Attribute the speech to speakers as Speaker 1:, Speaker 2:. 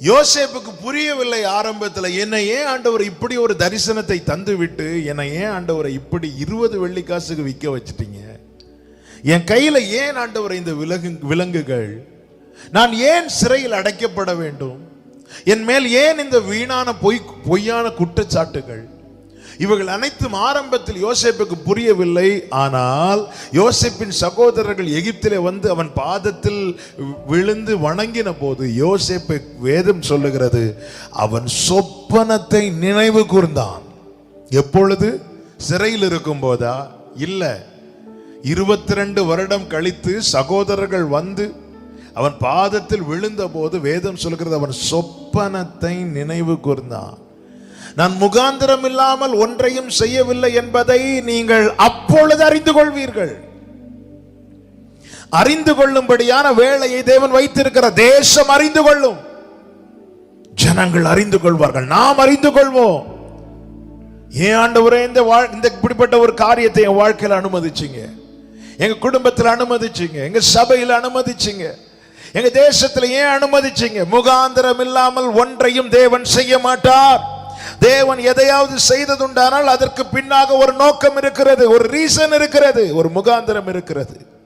Speaker 1: யோசேப்புக்கு புரியவில்லை ஆரம்பத்தில் என்னை ஏன் ஆண்டவர் இப்படி ஒரு தரிசனத்தை தந்துவிட்டு என்னை ஏன் ஆண்டவரை இப்படி இருபது வெள்ளிக்காசுக்கு விற்க வச்சிட்டீங்க? என் கையில் ஏன் ஆண்டவர் இந்த விலகு விலங்குகள்? நான் ஏன் சிறையில் அடைக்கப்பட வேண்டும்? என் மேல் ஏன் இந்த வீணான பொய் பொய்யான குற்றச்சாட்டுகள்? இவர்கள் அனைத்தும் ஆரம்பத்தில் யோசேப்புக்கு புரியவில்லை. ஆனால் யோசேப்பின் சகோதரர்கள் எகிப்திலே வந்து அவன் பாதத்தில் விழுந்து வணங்கின போது யோசேப்பை வேதம் சொல்லுகிறது அவன் சொப்பனத்தை நினைவு கூர்ந்தான். எப்பொழுது? சிறையில் இருக்கும் போதா? இல்லை. இருபத்தி ரெண்டு வருடம் கழித்து சகோதரர்கள் வந்து அவன் பாதத்தில் விழுந்த போது வேதம் சொல்கிறது அவன் சொப்பனத்தை நினைவு கூர்ந்தான். நான் முகாந்திரம் இல்லாமல் ஒன்றையும் செய்யவில்லை என்பதை நீங்கள் அப்பொழுது அறிந்து கொள்வீர்கள் அறிந்து கொள்ளும்படியான வேலையை தேவன் வைத்திருக்கிற தேசம் அறிந்து கொள்ளும். ஜனங்கள் அறிந்து கொள்வார்கள். நாம் அறிந்து கொள்வோம். ஏன் ஆண்டவரே இந்த வாழ் இந்த இப்படிப்பட்ட ஒரு காரியத்தை என் வாழ்க்கையில் அனுமதிச்சீங்க? எங்க குடும்பத்தில் அனுமதிச்சிங்க? எங்க சபையில் அனுமதிச்சிங்க? எங்க தேசத்தில் ஏன் அனுமதிச்சீங்க? முகாந்திரம் இல்லாமல் ஒன்றையும் தேவன் செய்ய மாட்டார். தேவன் எதையாவது செய்ததுண்டானால் அதற்கு பின்னாக ஒரு நோக்கம் இருக்கிறது ஒரு ரீசன் இருக்கிறது ஒரு முகாந்திரம் இருக்கிறது.